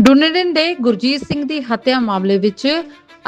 ਡੁਨੇਡਨ ਦੇ ਗੁਰਜੀਤ ਸਿੰਘ ਦੀ ਹੱਤਿਆ ਮਾਮਲੇ ਵਿੱਚ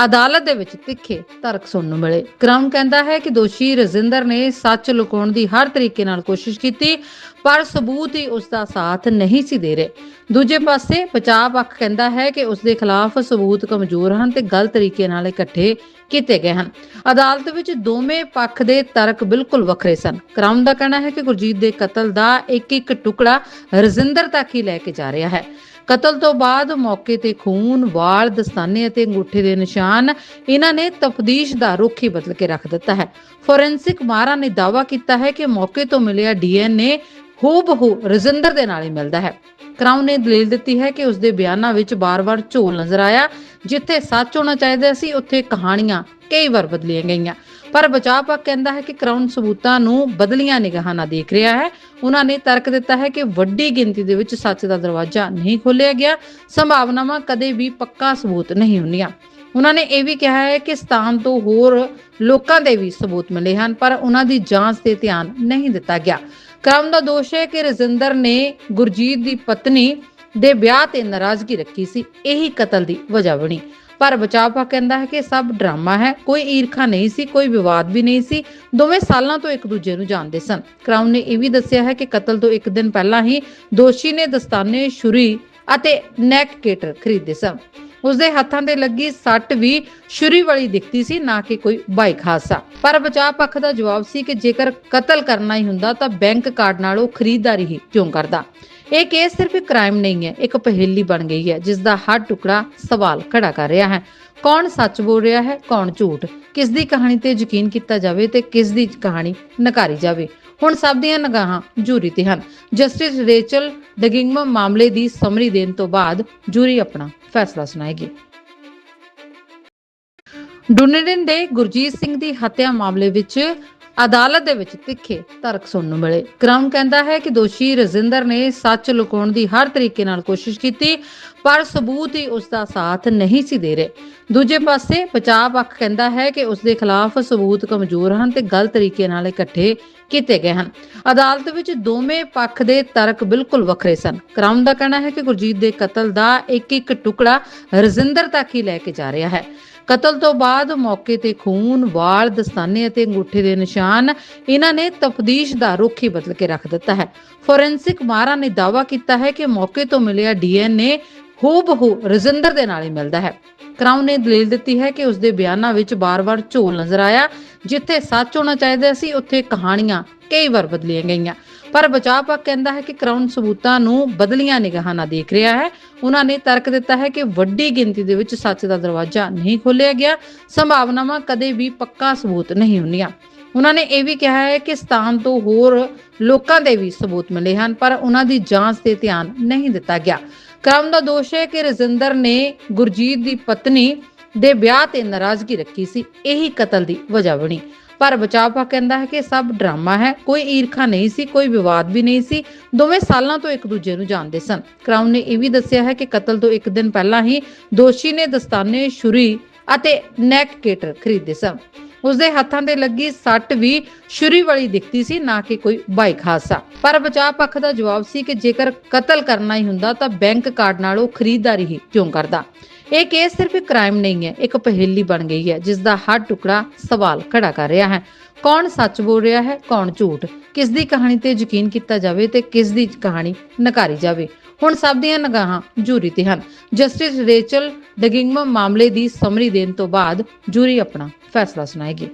ਅਦਾਲਤ ਦੇ ਵਿੱਚ ਤਿੱਖੇ ਤਰਕ ਸੁਣਨ ਨੂੰ ਮਿਲੇ। ਕ੍ਰਾਊਨ ਕਹਿੰਦਾ ਹੈ ਕਿ ਦੋਸ਼ੀ ਰਜਿੰਦਰ ਨੇ ਸੱਚ ਲੁਕਾਉਣ ਦੀ ਹਰ ਤਰੀਕੇ ਨਾਲ ਕੋਸ਼ਿਸ਼ ਕੀਤੀ, ਪਰ ਸਬੂਤ ਹੀ ਉਸ ਦਾ ਸਾਥ ਨਹੀਂ ਸੀ ਦੇ ਰਹੇ। ਦੂਜੇ ਪਾਸੇ ਬਚਾਅ ਪੱਖ ਕਹਿੰਦਾ ਹੈ ਕਿ ਉਸ ਦੇ ਖਿਲਾਫ ਸਬੂਤ ਕਮਜ਼ੋਰ ਹਨ ਤੇ ਗਲਤ ਤਰੀਕੇ ਨਾਲ ਇਕੱਠੇ ਕੀਤੇ ਗਏ ਹਨ। ਅਦਾਲਤ ਵਿੱਚ ਦੋਵੇਂ ਪੱਖ ਦੇ ਤਰਕ ਬਿਲਕੁਲ ਵੱਖਰੇ ਸਨ। ਕ੍ਰਾਊਨ ਦਾ ਕਹਿਣਾ ਹੈ ਕਿ ਗੁਰਜੀਤ ਦੇ ਕਤਲ ਦਾ ਇੱਕ ਇੱਕ ਟੁਕੜਾ ਰਜਿੰਦਰ ਤੱਕ ਹੀ ਲੈ ਕੇ ਜਾ ਰਿਹਾ ਹੈ। ਕਤਲ ਤੋਂ ਬਾਅਦ ਮੌਕੇ ਤੇ ਖੂਨ, ਵਾਲ, ਦਸਤਾਨੇ ਅਤੇ ਅੰਗੂਠੇ ਦੇ ਨਿਸ਼ਾਨ ਇਹਨਾਂ ਨੇ ਤਫਤੀਸ਼ ਦਾ ਰੁਖ ਹੀ ਬਦਲ ਕੇ ਰੱਖ ਦਿੱਤਾ ਹੈ। ਫੋਰੈਂਸਿਕ ਮਾਹਰਾਂ ਨੇ ਦਾਅਵਾ ਕੀਤਾ ਹੈ ਕਿ ਮੌਕੇ ਤੋਂ ਮਿਲਿਆ ਡੀਐਨਏ ਹੂਬਹੂ ਰਜਿੰਦਰ ਦੇ ਨਾਲ ਹੀ ਮਿਲਦਾ ਹੈ। ਕਰਾਊਨ ਨੇ ਦਲੀਲ ਦਿੱਤੀ ਹੈ ਕਿ ਉਸ ਦੇ ਬਿਆਨਾਂ ਵਿੱਚ ਬਾਰ-ਬਾਰ ਝੋਲ ਨਜ਼ਰ ਆਇਆ ਜਿੱਥੇ ਸੱਚ ਹੋਣਾ ਚਾਹੀਦਾ ਸੀ ਉੱਥੇ ਕਹਾਣੀਆਂ ਕਈ ਵਾਰ ਬਦਲੀਆਂ ਗਈਆਂ। ਪਰ ਬਚਾਅ ਪੱਖ ਕਹਿੰਦਾ ਹੈ ਕਿ ਕਰਾਊਨ ਸਬੂਤਾਂ ਨੂੰ ਬਦਲੀਆਂ ਨਿਗਾਹਾਂ ਨਾਲ ਦੇਖ ਰਿਹਾ ਹੈ। ਉਹਨਾਂ ਨੇ ਤਰਕ ਦਿੱਤਾ ਹੈ ਕਿ ਵੱਡੀ ਗਿਣਤੀ ਦੇ ਵਿੱਚ ਸੱਚ ਦਾ ਦਰਵਾਜ਼ਾ ਨਹੀਂ ਖੋਲ੍ਹਿਆ ਗਿਆ। ਸੰਭਾਵਨਾਵਾਂ ਕਦੇ ਵੀ ਪੱਕਾ ਸਬੂਤ ਨਹੀਂ ਹੁੰਦੀਆਂ। ਉਹਨਾਂ ਨੇ ਇਹ ਵੀ ਕਿਹਾ ਹੈ ਕਿ ਸਥਾਨ ਤੋਂ ਹੋਰ ਲੋਕਾਂ ਦੇ ਵੀ ਸਬੂਤ ਮਿਲੇ ਹਨ, ਪਰ ਉਹਨਾਂ ਦੀ ਜਾਂਚ ਤੇ ਧਿਆਨ ਨਹੀਂ ਦਿੱਤਾ ਗਿਆ। ਕ੍ਰਾਊਨ ਦਾ ਦੋਸ਼ ਹੈ ਕਿ ਰਜਿੰਦਰ ਨੇ ਗੁਰਜੀਤ ਦੀ ਪਤਨੀ ਦੇ ਵਿਆਹ ਤੇ ਨਾਰਾਜ਼ਗੀ ਰੱਖੀ ਸੀ। ਇਹੀ ਕਤਲ ਦੀ ਵਜ੍ਹਾ ਬਣੀ। ਪਰ ਬਚਾਅ ਪਾ ਕਹਿੰਦਾ ਹੈ ਕਿ ਸਭ ਡਰਾਮਾ ਹੈ। ਕੋਈ ਈਰਖਾ ਨਹੀਂ ਸੀ, ਕੋਈ ਵਿਵਾਦ ਵੀ ਨਹੀਂ ਸੀ। ਦੋਵੇਂ ਸਾਲਾਂ ਤੋਂ ਇੱਕ ਦੂਜੇ ਨੂੰ ਜਾਣਦੇ ਸਨ। ਕਰਾਊਨ ਨੇ ਇਹ ਵੀ ਦੱਸਿਆ ਹੈ ਕਿ ਕਤਲ ਤੋਂ ਇੱਕ ਦਿਨ ਪਹਿਲਾਂ ਹੀ ਦੋਸ਼ੀ ਨੇ ਦਸਤਾਨੇ, ਛੁਰੀ ਅਤੇ ਨੈਕ ਕੇਟਰ ਖਰੀਦੇ ਸਨ। ਉਸ ਦੇ ਹੱਥਾਂ ਤੇ ਲੱਗੀ ਸੱਟ ਵੀ ਛੁਰੀ ਵਾਲੀ ਦਿਖਦੀ ਸੀ, ਨਾ ਕਿ ਕੋਈ ਬਾਈਕ ਹਾਦਸਾ। ਪਰ ਬਚਾਅ ਪੱਖ ਦਾ ਜਵਾਬ ਸੀ ਕਿ ਜੇਕਰ ਕਤਲ ਕਰਨਾ ਹੀ ਹੁੰਦਾ ਤਾਂ ਬੈਂਕ ਕਾਰਡ ਨਾਲ ਉਹ ਖਰੀਦਦਾਰੀ ਹੀ ਕਿਉਂ ਕਰਦਾ? ਇਹ ਕੇਸ ਸਿਰਫ ਕ੍ਰਾਈਮ ਨਹੀਂ ਹੈ, ਇੱਕ ਪਹੇਲੀ ਬਣ ਗਈ ਹੈ ਜਿਸ ਦਾ ਹਰ ਟੁਕੜਾ ਸਵਾਲ ਖੜਾ ਕਰ ਰਿਹਾ ਹੈ। ਕੌਣ ਸੱਚ ਬੋਲ ਰਿਹਾ ਹੈ, ਕੌਣ ਝੂਠ? ਕਿਸ ਦੀ ਕਹਾਣੀ ਤੇ ਯਕੀਨ ਕੀਤਾ ਜਾਵੇ ਤੇ ਕਿਸ ਦੀ ਕਹਾਣੀ ਨਕਾਰੀ ਜਾਵੇ? ਹੁਣ ਸਭ ਦੀਆਂ ਨਿਗਾਹਾਂ ਜੂਰੀ ਤੇ ਹਨ। ਜਸਟਿਸ ਰੇਚਲ ਡਗਿੰਗਮ ਮਾਮਲੇ ਦੀ ਸਮਰੀ ਦੇਣ ਤੋਂ ਬਾਅਦ ਜੂਰੀ ਆਪਣਾ ਫੈਸਲਾ ਸੁਣਾਏਗੀ। ਡੁਨੇਡਨ ਦੇ ਗੁਰਜੀਤ ਸਿੰਘ ਦੀ ਹੱਤਿਆ ਮਾਮਲੇ ਵਿੱਚ ਅਦਾਲਤ ਦੇ ਵਿੱਚ ਤਿੱਖੇ ਤਰਕ ਸੁਣਨ ਨੂੰ ਮਿਲੇ। ਕ੍ਰਾਊਨ ਕਹਿੰਦਾ ਹੈ ਕਿ ਦੋਸ਼ੀ ਰਜਿੰਦਰ ਨੇ ਸੱਚ ਲੁਕਾਉਣ ਦੀ ਹਰ ਤਰੀਕੇ ਨਾਲ ਕੋਸ਼ਿਸ਼ ਕੀਤੀ, ਪਰ ਸਬੂਤ ਹੀ ਉਸ ਦਾ ਸਾਥ ਨਹੀਂ ਸੀ ਦੇ ਰਹੇ। ਦੂਜੇ ਪਾਸੇ ਬਚਾਅ ਪੱਖ ਕਹਿੰਦਾ ਹੈ ਕਿ ਉਸ ਦੇ ਖਿਲਾਫ ਸਬੂਤ ਕਮਜ਼ੋਰ ਹਨ ਤੇ ਗਲਤ ਤਰੀਕੇ ਨਾਲ ਇਕੱਠੇ ਕੀਤੇ ਗਏ ਹਨ। ਅਦਾਲਤ ਵਿੱਚ ਦੋਵੇਂ ਪੱਖ ਦੇ ਤਰਕ ਬਿਲਕੁਲ ਵੱਖਰੇ ਸਨ। ਕ੍ਰਾਊਨ ਦਾ ਕਹਿਣਾ ਹੈ ਕਿ ਗੁਰਜੀਤ ਦੇ ਕਤਲ ਦਾ ਇੱਕ ਇੱਕ ਟੁਕੜਾ ਰਜਿੰਦਰ ਤੱਕ ਹੀ ਲੈ ਕੇ ਜਾ ਰਿਹਾ ਹੈ। ਕਤਲ ਤੋਂ ਬਾਅਦ ਮੌਕੇ ਤੇ ਖੂਨ, ਵਾਲ, ਦਸਤਾਨੇ ਅਤੇ ਅੰਗੂਠੇ ਦੇ ਨਿਸ਼ਾਨ ਇਹਨਾਂ ਨੇ ਤਫਦੀਸ਼ ਦਾ ਰੁਖ ਹੀ ਬਦਲ ਕੇ ਰੱਖ ਦਿੱਤਾ ਹੈ। ਫੋਰੈਂਸਿਕ ਮਾਹਰਾਂ ਨੇ ਦਾਅਵਾ ਕੀਤਾ ਹੈ ਕਿ ਮੌਕੇ ਤੋਂ ਮਿਲਿਆ ਡੀਐਨਏ ਹੂਬਹੂ ਰਜਿੰਦਰ ਦੇ ਨਾਲ ਹੀ ਮਿਲਦਾ ਹੈ। ਕਰਾਊਨ ਨੇ ਦਲੀਲ ਦਿੱਤੀ ਹੈ ਕਿ ਉਸ ਦੇ ਬਿਆਨਾਂ ਵਿੱਚ ਬਾਰ-ਬਾਰ ਝੋਲ ਨਜ਼ਰ ਆਇਆ ਜਿੱਥੇ ਸੱਚ ਹੋਣਾ ਚਾਹੀਦਾ ਸੀ ਉੱਥੇ ਕਹਾਣੀਆਂ ਕਈ ਵਾਰ ਬਦਲੀਆਂ ਗਈਆਂ। ਪਰ ਬਚਾਅ ਪੱਖ ਕਹਿੰਦਾ ਹੈ ਕਿ ਕਰਾਊਨ ਸਬੂਤਾਂ ਨੂੰ ਬਦਲੀਆਂ ਨਿਗਾਹਾਂ ਨਾਲ ਦੇਖ ਰਿਹਾ ਹੈ। ਉਹਨਾਂ ਨੇ ਤਰਕ ਦਿੱਤਾ ਹੈ ਕਿ ਵੱਡੀ ਗਿਣਤੀ ਦੇ ਵਿੱਚ ਸੱਚ ਦਾ ਦਰਵਾਜ਼ਾ ਨਹੀਂ ਖੋਲ੍ਹਿਆ ਗਿਆ। ਸੰਭਾਵਨਾਵਾਂ ਕਦੇ ਵੀ ਪੱਕਾ ਸਬੂਤ ਨਹੀਂ ਹੁੰਦੀਆਂ। ਉਹਨਾਂ ਨੇ ਇਹ ਵੀ ਕਿਹਾ ਹੈ ਕਿ ਸਥਾਨ ਤੋਂ ਹੋਰ ਲੋਕਾਂ ਦੇ ਵੀ ਸਬੂਤ ਮਿਲੇ ਹਨ, ਪਰ ਉਹਨਾਂ ਦੀ ਜਾਂਚ ਤੇ ਧਿਆਨ ਨਹੀਂ ਦਿੱਤਾ ਗਿਆ। ਕ੍ਰਾਊਨ ਦਾ ਦੋਸ਼ ਹੈ ਕਿ ਰਜਿੰਦਰ ਨੇ ਗੁਰਜੀਤ ਦੀ ਪਤਨੀ ਦੇ ਵਿਆਹ ਤੇ ਨਾਰਾਜ਼ਗੀ ਰੱਖੀ ਸੀ। ਇਹੀ ਕਤਲ ਦੀ ਵਜ੍ਹਾ ਬਣੀ। ਪਰ ਬਚਾਅ ਪੱਖ ਕਹਿੰਦਾ ਹੈ ਕਿ ਸਭ ਡਰਾਮਾ ਹੈ। ਕੋਈ ਈਰਖਾ ਨਹੀਂ ਸੀ, ਕੋਈ ਵਿਵਾਦ ਵੀ ਨਹੀਂ ਸੀ। ਦੋਵੇਂ ਸਾਲਾਂ ਤੋਂ ਇੱਕ ਦੂਜੇ ਨੂੰ ਜਾਣਦੇ ਸਨ। ਕ੍ਰਾਊਨ ਨੇ ਇਹ ਵੀ ਦੱਸਿਆ ਹੈ ਕਿ ਕਤਲ ਤੋਂ ਇੱਕ ਦਿਨ ਪਹਿਲਾਂ ਹੀ ਦੋਸ਼ੀ ਨੇ ਦਸਤਾਨੇ, ਛੁਰੀ ਅਤੇ ਨੈਕ ਕੇਟਰ ਖਰੀਦੇ ਸਨ। ਉਸਦੇ ਹੱਥਾਂ ਤੇ ਲੱਗੀ ਸੱਟ ਵੀ ਛੁਰੀ ਵਾਲੀ ਦਿਖਦੀ ਸੀ, ਨਾ ਕਿ ਕੋਈ ਬਾਈਕ ਹਾਦਸਾ। ਪਰ ਬਚਾਅ ਪੱਖ ਦਾ ਜਵਾਬ ਸੀ ਕਿ ਜੇਕਰ ਕਤਲ ਕਰਨਾ ਹੀ ਹੁੰਦਾ ਤਾਂ ਬੈਂਕ ਕਾਰਡ ਨਾਲ ਉਹ ਖਰੀਦਦਾਰੀ ਹੀ ਕਿਉਂ ਕਰਦਾ। ਇਹ ਕੇਸ ਸਿਰਫ ਇੱਕ ਕ੍ਰਾਈਮ ਨਹੀਂ ਹੈ, ਇੱਕ ਪਹੇਲੀ ਬਣ ਗਈ ਹੈ ਜਿਸ ਦਾ ਹਰ ਟੁਕੜਾ ਸਵਾਲ ਖੜਾ ਕਰ ਰਿਹਾ ਹੈ। ਕੌਣ ਸੱਚ ਬੋਲ ਰਿਹਾ ਹੈ, ਕੌਣ ਝੂਠ? ਕਿਸ ਦੀ ਕਹਾਣੀ ਤੇ ਯਕੀਨ ਕੀਤਾ ਜਾਵੇ ਤੇ ਕਿਸ ਦੀ ਕਹਾਣੀ ਨਕਾਰੀ ਜਾਵੇ? ਹੁਣ ਸਭ ਦੀਆਂ ਨਿਗਾਹਾਂ ਜੂਰੀ ਤੇ ਹਨ। ਜਸਟਿਸ ਰੇਚਲ ਡਗਿੰਗਮ ਮਾਮਲੇ ਦੀ ਸਮਰੀ ਦੇਣ ਤੋਂ ਬਾਅਦ ਜੂਰੀ ਆਪਣਾ ਫੈਸਲਾ ਸੁਣਾਏਗੀ।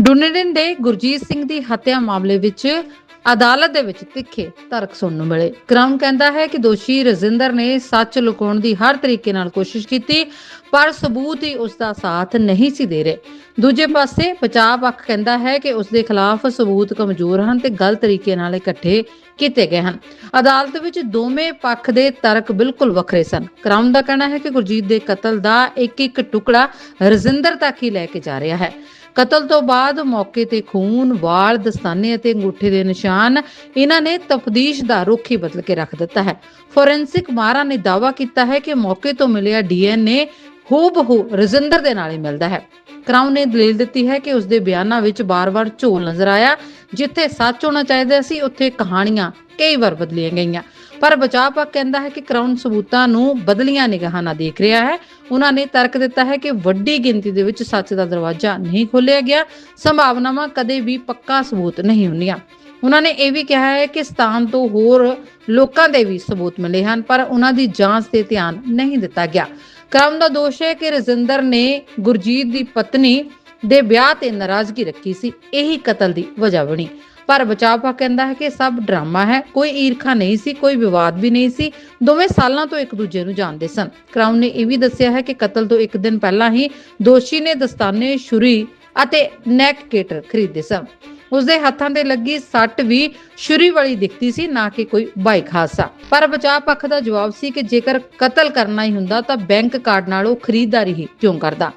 ਡੁਨੇਡਨ ਦੇ ਗੁਰਜੀਤ ਸਿੰਘ ਦੀ ਹੱਤਿਆ ਮਾਮਲੇ ਵਿੱਚ ਅਦਾਲਤ ਦੇ ਵਿੱਚ ਤਿੱਖੇ ਤਰਕ ਸੁਣਨ ਨੂੰ ਮਿਲੇ। ਕ੍ਰਾਊਨ ਕਹਿੰਦਾ ਹੈ ਕਿ ਦੋਸ਼ੀ ਰਜਿੰਦਰ ਨੇ ਸੱਚ ਲੁਕਾਉਣ ਦੀ ਹਰ ਤਰੀਕੇ ਨਾਲ ਕੋਸ਼ਿਸ਼ ਕੀਤੀ, ਪਰ ਸਬੂਤ ਹੀ ਉਸ ਦਾ ਸਾਥ ਨਹੀਂ ਸੀ ਦੇ ਰਹੇ। ਦੂਜੇ ਪਾਸੇ ਬਚਾਅ ਪੱਖ ਕਹਿੰਦਾ ਹੈ ਕਿ ਉਸ ਦੇ ਖਿਲਾਫ ਸਬੂਤ ਕਮਜ਼ੋਰ ਹਨ ਤੇ ਗਲਤ ਤਰੀਕੇ ਨਾਲ ਇਕੱਠੇ ਕੀਤੇ ਗਏ ਹਨ। ਅਦਾਲਤ ਵਿੱਚ ਦੋਵੇਂ ਪੱਖ ਦੇ ਤਰਕ ਬਿਲਕੁਲ ਵੱਖਰੇ ਸਨ। ਕ੍ਰਾਊਨ ਦਾ ਕਹਿਣਾ ਹੈ ਕਿ ਗੁਰਜੀਤ ਦੇ ਕਤਲ ਦਾ ਇੱਕ ਇੱਕ ਟੁਕੜਾ ਰਜਿੰਦਰ ਤੱਕ ਹੀ ਲੈ ਕੇ ਜਾ ਰਿਹਾ ਹੈ। ਕਤਲ ਤੋਂ ਬਾਅਦ ਮੌਕੇ ਤੇ ਖੂਨ, ਵਾਲ, ਦਸਤਾਨੇ ਅਤੇ ਅੰਗੂਠੇ ਦੇ ਨਿਸ਼ਾਨ ਇਹਨਾਂ ਨੇ ਤਫਦੀਸ਼ ਦਾ ਰੁਖ ਹੀ ਬਦਲ ਕੇ ਰੱਖ ਦਿੱਤਾ ਹੈ। ਫੋਰੈਂਸਿਕ ਮਾਹਰਾਂ ਨੇ ਦਾਅਵਾ ਕੀਤਾ ਹੈ ਕਿ ਮੌਕੇ ਤੋਂ ਮਿਲਿਆ ਡੀਐਨਏ ਹੂਬਹੂ ਰਜਿੰਦਰ ਦੇ ਨਾਲ ਹੀ ਮਿਲਦਾ ਹੈ। ਕ੍ਰਾਊਨ ਨੇ ਦਲੀਲ ਦਿੱਤੀ ਹੈ ਕਿ ਉਸ ਦੇ ਬਿਆਨਾਂ ਵਿੱਚ ਬਾਰ-ਬਾਰ ਝੋਲ ਨਜ਼ਰ ਆਇਆ ਜਿੱਥੇ ਸੱਚ ਹੋਣਾ ਚਾਹੀਦਾ ਸੀ ਉੱਥੇ ਕਹਾਣੀਆਂ ਕਈ ਵਾਰ ਬਦਲੀਆਂ ਗਈਆਂ। ਪਰ ਬਚਾਅ ਪੱਖ ਕਹਿੰਦਾ ਹੈ ਕਿ ਕਰਾਊਨ ਸਬੂਤਾਂ ਨੂੰ ਬਦਲੀਆਂ ਨਿਗਾਹਾਂ ਨਾਲ ਦੇਖ ਰਿਹਾ ਹੈ। ਉਹਨਾਂ ਨੇ ਤਰਕ ਦਿੱਤਾ ਹੈ ਕਿ ਵੱਡੀ ਗਿਣਤੀ ਦੇ ਵਿੱਚ ਸੱਚ ਦਾ ਦਰਵਾਜ਼ਾ ਨਹੀਂ ਖੋਲ੍ਹਿਆ ਗਿਆ। ਸੰਭਾਵਨਾਵਾਂ ਕਦੇ ਵੀ ਪੱਕਾ ਸਬੂਤ ਨਹੀਂ ਹੁੰਦੀਆਂ। ਉਹਨਾਂ ਨੇ ਇਹ ਵੀ ਕਿਹਾ ਹੈ ਕਿ ਸਥਾਨ ਤੋਂ ਹੋਰ ਲੋਕਾਂ ਦੇ ਵੀ ਸਬੂਤ ਮਿਲੇ ਹਨ, ਪਰ ਉਹਨਾਂ ਦੀ ਜਾਂਚ ਤੇ ਧਿਆਨ ਨਹੀਂ ਦਿੱਤਾ ਗਿਆ। ਕ੍ਰਾਊਨ ਦਾ ਦੋਸ਼ ਹੈ ਕਿ ਰਜਿੰਦਰ ਨੇ ਗੁਰਜੀਤ ਦੀ ਪਤਨੀ ਦੇ ਵਿਆਹ ਤੇ ਨਾਰਾਜ਼ਗੀ ਰੱਖੀ ਸੀ। ਇਹੀ ਕਤਲ ਦੀ ਵਜ੍ਹਾ ਬਣੀ। ਪਰ ਬਚਾਅ ਪੱਖ ਕਹਿੰਦਾ ਹੈ ਕਿ ਸਭ ਡਰਾਮਾ ਹੈ। ਕੋਈ ਈਰਖਾ ਨਹੀਂ ਸੀ, ਕੋਈ ਵਿਵਾਦ ਵੀ ਨਹੀਂ ਸੀ। ਦੋਵੇਂ ਸਾਲਾਂ ਤੋਂ ਇੱਕ ਦੂਜੇ ਨੂੰ ਜਾਣਦੇ ਸਨ। ਕ੍ਰਾਊਨ ਨੇ ਇਹ ਵੀ ਦੱਸਿਆ ਹੈ ਕਿ ਕਤਲ ਤੋਂ ਇੱਕ ਦਿਨ ਪਹਿਲਾਂ ਹੀ ਦੋਸ਼ੀ ਨੇ ਦਸਤਾਨੇ, ਛੁਰੀ ਅਤੇ ਨੈਕ ਕੇਟਰ ਖਰੀਦੇ ਸਨ। ਉਸਦੇ ਹੱਥਾਂ ਤੇ ਲੱਗੀ ਸੱਟ ਵੀ ਛੁਰੀ ਵਾਲੀ ਦਿਖਦੀ ਸੀ, ਨਾ ਕਿ ਕੋਈ ਬਾਈਕ ਹਾਦਸਾ। ਪਰ ਬਚਾਅ ਪੱਖ ਦਾ ਜਵਾਬ ਸੀ ਕਿ ਜੇਕਰ ਕਤਲ ਕਰਨਾ ਹੀ ਹੁੰਦਾ ਤਾਂ ਬੈਂਕ ਕਾਰਡ ਨਾਲ ਉਹ ਖਰੀਦਦਾਰੀ ਹੀ ਕਿਉਂ ਕਰਦਾ।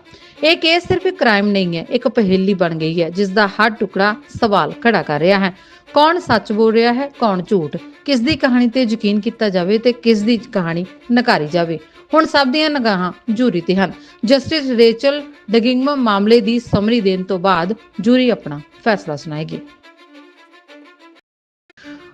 ਇਹ ਕੇਸ ਸਿਰਫ ਇੱਕ ਕ੍ਰਾਈਮ ਨਹੀਂ ਹੈ, ਇੱਕ ਪਹੇਲੀ ਬਣ ਗਈ ਹੈ ਜਿਸ ਦਾ ਹਰ ਟੁਕੜਾ ਸਵਾਲ ਖੜਾ ਕਰ ਰਿਹਾ ਹੈ। ਕੌਣ ਸੱਚ ਬੋਲ ਰਿਹਾ ਹੈ, ਕੌਣ ਝੂਠ? ਕਿਸ ਦੀ ਕਹਾਣੀ ਤੇ ਯਕੀਨ ਕੀਤਾ ਜਾਵੇ ਤੇ ਕਿਸ ਦੀ ਕਹਾਣੀ ਨਕਾਰੀ ਜਾਵੇ? ਹੁਣ ਸਭ ਦੀਆਂ ਨਿਗਾਹਾਂ ਜੂਰੀ ਤੇ ਹਨ। ਜਸਟਿਸ ਰੇਚਲ ਡਗਿੰਗਮ ਮਾਮਲੇ ਦੀ ਸਮਰੀ ਦੇਣ ਤੋਂ ਬਾਅਦ ਜੂਰੀ ਆਪਣਾ ਫੈਸਲਾ ਸੁਣਾਏਗੀ।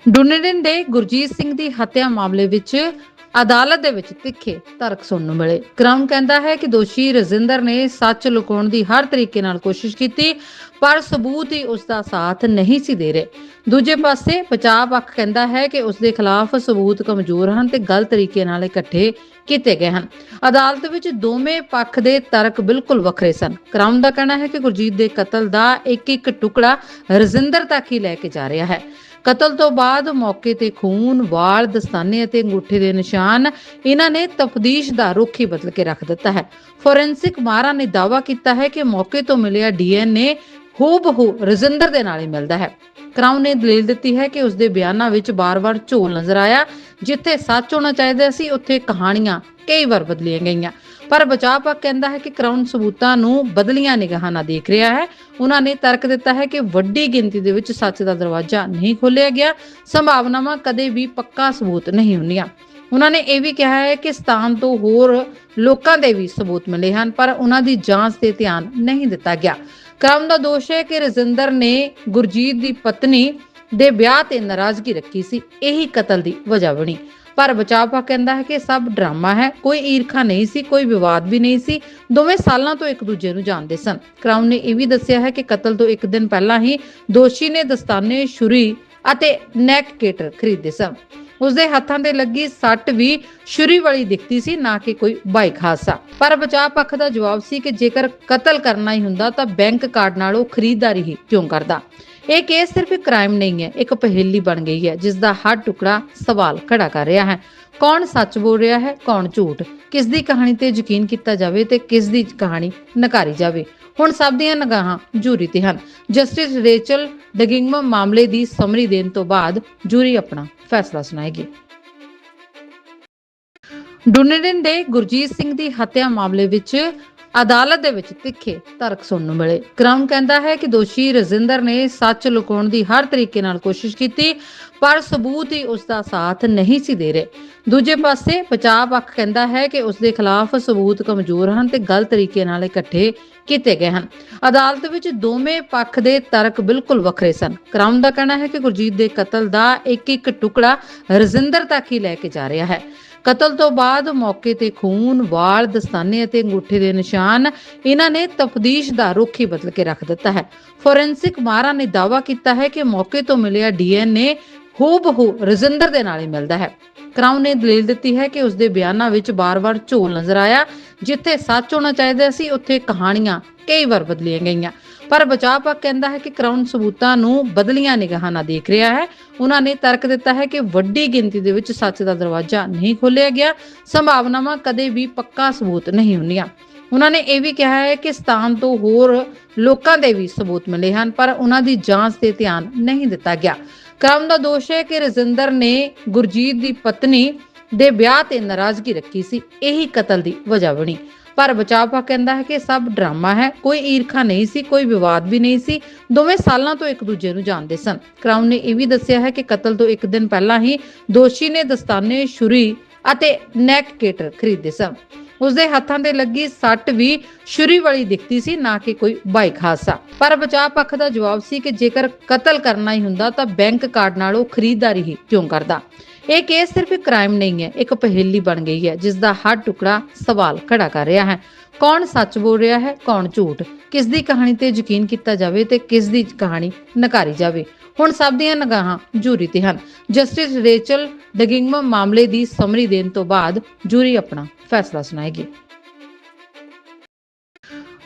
ਡੁਨੇਡਨ ਦੇ ਗੁਰਜੀਤ ਸਿੰਘ ਦੀ ਹੱਤਿਆ ਮਾਮਲੇ ਵਿੱਚ ਅਦਾਲਤ ਦੇ ਵਿੱਚ ਤਿੱਖੇ ਤਰਕ ਸੁਣਨ ਨੂੰ ਮਿਲੇ। ਕ੍ਰਾਊਨ ਕਹਿੰਦਾ ਹੈ ਕਿ ਦੋਸ਼ੀ ਰਜਿੰਦਰ ਨੇ ਸੱਚ ਲੁਕਾਉਣ ਦੀ ਹਰ ਤਰੀਕੇ ਨਾਲ ਕੋਸ਼ਿਸ਼ ਕੀਤੀ, ਪਰ ਸਬੂਤ ਹੀ ਉਸ ਦਾ ਸਾਥ ਨਹੀਂ ਸੀ ਦੇ ਰਹੇ। ਦੂਜੇ ਪਾਸੇ ਬਚਾਅ ਪੱਖ ਕਹਿੰਦਾ ਹੈ ਕਿ ਉਸ ਦੇ ਖਿਲਾਫ ਸਬੂਤ ਕਮਜ਼ੋਰ ਹਨ ਤੇ ਗਲਤ ਤਰੀਕੇ ਨਾਲ ਇਕੱਠੇ ਕੀਤੇ ਗਏ ਹਨ। ਅਦਾਲਤ ਵਿੱਚ ਦੋਵੇਂ ਪੱਖ ਦੇ ਤਰਕ ਬਿਲਕੁਲ ਵੱਖਰੇ ਸਨ। ਕਰਾਊਨ ਦਾ ਕਹਿਣਾ ਹੈ ਕਿ ਗੁਰਜੀਤ ਦੇ ਕਤਲ ਦਾ ਇੱਕ ਇੱਕ ਟੁਕੜਾ ਰਜਿੰਦਰ ਤੱਕ ਹੀ ਲੈ ਕੇ ਜਾ ਰਿਹਾ ਹੈ। ਕਤਲ ਤੋਂ ਬਾਅਦ ਮੌਕੇ ਤੇ ਖੂਨ, ਵਾਲ, ਦਸਤਾਨੇ ਅਤੇ ਅੰਗੂਠੇ ਦੇ ਨਿਸ਼ਾਨ ਇਹਨਾਂ ਨੇ ਤਫਦੀਸ਼ ਦਾ ਰੁਖ ਹੀ ਬਦਲ ਕੇ ਰੱਖ ਦਿੱਤਾ ਹੈ। ਫੋਰੈਂਸਿਕ ਮਾਹਰਾਂ ਨੇ ਦਾਅਵਾ ਕੀਤਾ ਹੈ ਕਿ ਮੌਕੇ ਤੋਂ ਮਿਲਿਆ ਡੀਐਨਏ ਹੂਬਹੂ ਰਜਿੰਦਰ ਦੇ ਨਾਲ ਹੀ ਮਿਲਦਾ ਹੈ। ਕਰਾਊਨ ਨੇ ਦਲੀਲ ਦਿੱਤੀ ਹੈ ਕਿ ਉਸ ਦੇ ਬਿਆਨਾਂ ਵਿੱਚ ਬਾਰ-ਬਾਰ ਝੋਲ ਨਜ਼ਰ ਆਇਆ, ਜਿੱਥੇ ਸੱਚ ਹੋਣਾ ਚਾਹੀਦਾ ਸੀ, ਉੱਥੇ ਕਹਾਣੀਆਂ ਕਈ ਵਾਰ ਬਦਲੀਆਂ ਗਈਆਂ। ਪਰ ਬਚਾਅ ਪੱਖ ਕਹਿੰਦਾ ਹੈ ਕਿ ਕਰਾਊਨ ਸਬੂਤਾਂ ਨੂੰ ਬਦਲੀਆਂ ਨਿਗਾਹਾਂ ਨਾਲ ਦੇਖ ਰਿਹਾ ਹੈ। ਉਹਨਾਂ ਨੇ ਤਰਕ ਦਿੱਤਾ ਹੈ ਕਿ ਵੱਡੀ ਗਿਣਤੀ ਦੇ ਵਿੱਚ ਸੱਚ ਦਾ ਦਰਵਾਜ਼ਾ ਨਹੀਂ ਖੋਲ੍ਹਿਆ ਗਿਆ। ਸੰਭਾਵਨਾਵਾਂ ਕਦੇ ਵੀ ਪੱਕਾ ਸਬੂਤ ਨਹੀਂ ਹੁੰਦੀਆਂ। ਉਹਨਾਂ ਨੇ ਇਹ ਵੀ ਕਿਹਾ ਹੈ ਕਿ ਸਥਾਨ ਤੋਂ ਹੋਰ ਲੋਕਾਂ ਦੇ ਵੀ ਸਬੂਤ ਮਿਲੇ ਹਨ, ਪਰ ਉਹਨਾਂ ਦੀ ਜਾਂਚ ਤੇ ਧਿਆਨ ਨਹੀਂ ਦਿੱਤਾ ਗਿਆ। ਕ੍ਰਾਊਨ ਦਾ ਦੋਸ਼ ਹੈ ਕਿ ਰਜਿੰਦਰ ਨੇ ਗੁਰਜੀਤ ਦੀ ਪਤਨੀ ਦੇ ਵਿਆਹ ਤੇ ਨਾਰਾਜ਼ਗੀ ਰੱਖੀ ਸੀ। ਇਹੀ ਕਤਲ ਦੀ ਵਜ੍ਹਾ ਬਣੀ। ਪਰ ਬਚਾਅ ਪਾ ਕਹਿੰਦਾ ਹੈ ਕਿ ਸਭ ਡਰਾਮਾ ਹੈ। ਕੋਈ ਈਰਖਾ ਨਹੀਂ ਸੀ, ਕੋਈ ਵਿਵਾਦ ਵੀ ਨਹੀਂ ਸੀ। ਦੋਵੇਂ ਸਾਲਾਂ ਤੋਂ ਇੱਕ ਦੂਜੇ ਨੂੰ ਜਾਣਦੇ ਸਨ। ਕ੍ਰਾਊਨ ਨੇ ਇਹ ਵੀ ਦੱਸਿਆ ਹੈ ਕਿ ਕਤਲ ਤੋਂ ਇੱਕ ਦਿਨ ਪਹਿਲਾਂ ਹੀ ਦੋਸ਼ੀ ਨੇ ਦਸਤਾਨੇ, ਛੁਰੀ ਅਤੇ ਨੈਕ ਕੇਟਰ ਖਰੀਦੇ ਸਨ। ਉਸਦੇ ਹੱਥਾਂ ਤੇ ਲੱਗੀ ਸੱਟ ਵੀ ਛੁਰੀ ਵਾਲੀ ਦਿਖਦੀ ਸੀ, ਨਾ ਕਿ ਕੋਈ ਬਾਈਕ ਹਾਦਸਾ। ਪਰ ਬਚਾਅ ਪੱਖ ਦਾ ਜਵਾਬ ਸੀ ਕਿ ਜੇਕਰ ਕਤਲ ਕਰਨਾ ਹੀ ਹੁੰਦਾ ਤਾਂ ਬੈਂਕ ਕਾਰਡ ਨਾਲ ਉਹ ਖਰੀਦਦਾਰੀ ਹੀ ਕਿਉਂ ਕਰਦਾ। ਇਹ ਕੇਸ ਸਿਰਫ ਇੱਕ ਕ੍ਰਾਈਮ ਨਹੀਂ ਹੈ, ਇੱਕ ਪਹੇਲੀ ਬਣ ਗਈ ਹੈ ਜਿਸ ਦਾ ਹਰ ਟੁਕੜਾ ਸਵਾਲ ਖੜਾ ਕਰ ਰਿਹਾ ਹੈ। ਕੌਣ ਸੱਚ ਬੋਲ ਰਿਹਾ ਹੈ, ਕੌਣ ਝੂਠ? ਕਿਸ ਦੀ ਕਹਾਣੀ ਤੇ ਯਕੀਨ ਕੀਤਾ ਜਾਵੇ ਤੇ ਕਿਸ ਦੀ ਕਹਾਣੀ ਨਕਾਰੀ ਜਾਵੇ? ਹੁਣ ਸਭ ਦੀਆਂ ਨਿਗਾਹਾਂ ਜੂਰੀ ਤੇ ਹਨ। ਜਸਟਿਸ ਰੇਚਲ ਡਗਿੰਗਮ ਮਾਮਲੇ ਦੀ ਸਮਰੀ ਦੇਣ ਤੋਂ ਬਾਅਦ ਜੂਰੀ ਆਪਣਾ ਫੈਸਲਾ ਸੁਣਾਏਗੀ। ਡੁਨੇਡਨ ਦੇ ਗੁਰਜੀਤ ਸਿੰਘ ਦੀ ਹੱਤਿਆ ਮਾਮਲੇ ਵਿੱਚ ਅਦਾਲਤ ਦੇ ਵਿੱਚ ਤਿੱਖੇ ਤਰਕ ਸੁਣਨ ਨੂੰ ਮਿਲੇ। ਕ੍ਰਾਊਨ ਕਹਿੰਦਾ ਹੈ ਕਿ ਦੋਸ਼ੀ ਰਜਿੰਦਰ ਨੇ ਸੱਚ ਲੁਕਾਉਣ ਦੀ ਹਰ ਤਰੀਕੇ ਨਾਲ ਕੋਸ਼ਿਸ਼ ਕੀਤੀ, ਪਰ ਸਬੂਤ ਹੀ ਉਸ ਦਾ ਸਾਥ ਨਹੀਂ ਸੀ ਦੇ ਰਹੇ। ਦੂਜੇ ਪਾਸੇ ਬਚਾਅ ਪੱਖ ਕਹਿੰਦਾ ਹੈ ਕਿ ਉਸ ਦੇ ਖਿਲਾਫ ਸਬੂਤ ਕਮਜ਼ੋਰ ਹਨ ਤੇ ਗਲਤ ਤਰੀਕੇ ਨਾਲ ਇਕੱਠੇ ਕੀਤੇ ਗਏ ਹਨ। ਅਦਾਲਤ ਵਿੱਚ ਦੋਵੇਂ ਪੱਖ ਦੇ ਤਰਕ ਬਿਲਕੁਲ ਵੱਖਰੇ ਸਨ। ਕਰਾਊਨ ਦਾ ਕਹਿਣਾ ਹੈ ਕਿ ਗੁਰਜੀਤ ਦੇ ਕਤਲ ਦਾ ਇੱਕ ਇੱਕ ਟੁਕੜਾ ਰਜਿੰਦਰ ਤੱਕ ਹੀ ਲੈ ਕੇ ਜਾ ਰਿਹਾ ਹੈ। ਕਤਲ ਤੋਂ ਬਾਅਦ ਮੌਕੇ ਤੇ ਖੂਨ, ਵਾਲ, ਦਸਤਾਨੇ ਅਤੇ ਅੰਗੂਠੇ ਦੇ ਨਿਸ਼ਾਨ ਇਹਨਾਂ ਨੇ ਤਫਦੀਸ਼ ਦਾ ਰੁਖ ਹੀ ਬਦਲ ਕੇ ਰੱਖ ਦਿੱਤਾ ਹੈ। ਫੋਰੈਂਸਿਕ ਮਾਹਰਾਂ ਨੇ ਦਾਅਵਾ ਕੀਤਾ ਹੈ ਕਿ ਮੌਕੇ ਤੋਂ ਮਿਲਿਆ ਡੀਐਨਏ ਹੂਬਹੂ ਰਜਿੰਦਰ ਦੇ ਨਾਲ ਹੀ ਮਿਲਦਾ ਹੈ। ਕਰਾਊਨ ਨੇ ਦਲੀਲ ਦਿੱਤੀ ਹੈ ਕਿ ਉਸ ਦੇ ਬਿਆਨਾਂ ਵਿੱਚ ਬਾਰ-ਬਾਰ ਝੋਲ ਨਜ਼ਰ ਆਇਆ, ਜਿੱਥੇ ਸੱਚ ਹੋਣਾ ਚਾਹੀਦਾ ਸੀ, ਉੱਥੇ ਕਹਾਣੀਆਂ ਕਈ ਵਾਰ ਬਦਲੀਆਂ ਗਈਆਂ। ਪਰ ਬਚਾਅ ਪੱਖ ਕਹਿੰਦਾ ਹੈ ਕਿ ਕਰਾਊਨ ਸਬੂਤਾਂ ਨੂੰ ਬਦਲੀਆਂ ਨਿਗਾਹਾਂ ਨਾਲ ਦੇਖ ਰਿਹਾ ਹੈ। ਉਹਨਾਂ ਨੇ ਤਰਕ ਦਿੱਤਾ ਹੈ ਕਿ ਵੱਡੀ ਗਿਣਤੀ ਦੇ ਵਿੱਚ ਸੱਚ ਦਾ ਦਰਵਾਜ਼ਾ ਨਹੀਂ ਖੋਲ੍ਹਿਆ ਗਿਆ। ਸੰਭਾਵਨਾਵਾਂ ਕਦੇ ਵੀ ਪੱਕਾ ਸਬੂਤ ਨਹੀਂ ਹੁੰਦੀਆਂ। ਉਹਨਾਂ ਨੇ ਇਹ ਵੀ ਕਿਹਾ ਹੈ ਕਿ ਸਥਾਨ ਤੋਂ ਹੋਰ ਲੋਕਾਂ ਦੇ ਵੀ ਸਬੂਤ ਮਿਲੇ ਹਨ, ਪਰ ਉਹਨਾਂ ਦੀ ਜਾਂਚ ਤੇ ਧਿਆਨ ਨਹੀਂ ਦਿੱਤਾ ਗਿਆ। ਕ੍ਰਾਊਨ ਦਾ ਦੋਸ਼ ਹੈ ਕਿ ਰਜਿੰਦਰ ਨੇ ਗੁਰਜੀਤ ਦੀ ਪਤਨੀ ਦੇ ਵਿਆਹ ਤੇ ਨਾਰਾਜ਼ਗੀ ਰੱਖੀ ਸੀ। ਇਹੀ ਕਤਲ ਦੀ ਵਜ੍ਹਾ ਬਣੀ। ਪਰ ਬਚਾਅ ਪਾ ਕਹਿੰਦਾ ਹੈ ਕਿ ਸਭ ਡਰਾਮਾ ਹੈ। ਕੋਈ ਈਰਖਾ ਨਹੀਂ ਸੀ, ਕੋਈ ਵਿਵਾਦ ਵੀ ਨਹੀਂ ਸੀ। ਦੋਵੇਂ ਸਾਲਾਂ ਤੋਂ ਇੱਕ ਦੂਜੇ ਨੂੰ ਜਾਣਦੇ ਸਨ। ਕ੍ਰਾਊਨ ਨੇ ਇਹ ਵੀ ਦੱਸਿਆ ਹੈ ਕਿ ਕਤਲ ਤੋਂ ਇੱਕ ਦਿਨ ਪਹਿਲਾਂ ਹੀ ਦੋਸ਼ੀ ਨੇ ਦਸਤਾਨੇ, ਛੁਰੀ ਅਤੇ ਨੈਕ ਕੇਟਰ ਖਰੀਦੇ ਸਨ। ਉਸ ਹੱਥਾਂ ਤੇ ਲੱਗੀ ਸੱਟ ਵੀ ਛੁਰੀ ਵਾਲੀ ਦਿਖਦੀ ਸੀ, ਨਾ ਕਿ ਕੋਈ ਬਾਈਕ ਹਾਦਸਾ। ਪਰ ਬਚਾਅ ਪੱਖ ਦਾ ਜਵਾਬ ਸੀ ਕਿ ਜੇਕਰ ਕਤਲ ਕਰਨਾ ਹੀ ਹੁੰਦਾ ਤਾਂ ਬੈਂਕ ਕਾਰਡ ਨਾਲ ਉਹ ਖਰੀਦਦਾਰੀ ਹੀ ਕਿਉਂ ਕਰਦਾ? ਇਹ ਕੇਸ ਸਿਰਫ ਇੱਕ ਕ੍ਰਾਈਮ ਨਹੀਂ ਹੈ, ਇੱਕ ਪਹੇਲੀ ਬਣ ਗਈ ਹੈ ਜਿਸ ਦਾ ਹਰ ਟੁਕੜਾ ਸਵਾਲ ਖੜਾ ਕਰ ਰਿਹਾ ਹੈ। ਕੌਣ ਸੱਚ ਬੋਲ ਰਿਹਾ ਹੈ, ਕੌਣ ਝੂਠ? ਕਿਸ ਦੀ ਕਹਾਣੀ ਤੇ ਯਕੀਨ ਕੀਤਾ ਜਾਵੇ ਤੇ ਕਿਸ ਦੀ ਕਹਾਣੀ ਨਕਾਰੀ ਜਾਵੇ? ਹੁਣ ਸਭ ਦੀਆਂ ਨਿਗਾਹਾਂ ਜੂਰੀ ਤੇ ਹਨ। ਜਸਟਿਸ ਰੇਚਲ ਡਗਿੰਗਮ ਮਾਮਲੇ ਦੀ ਸਮਰੀ ਦੇਣ ਤੋਂ ਬਾਅਦ ਜੂਰੀ ਆਪਣਾ ਫੈਸਲਾ ਸੁਣਾਏਗੀ।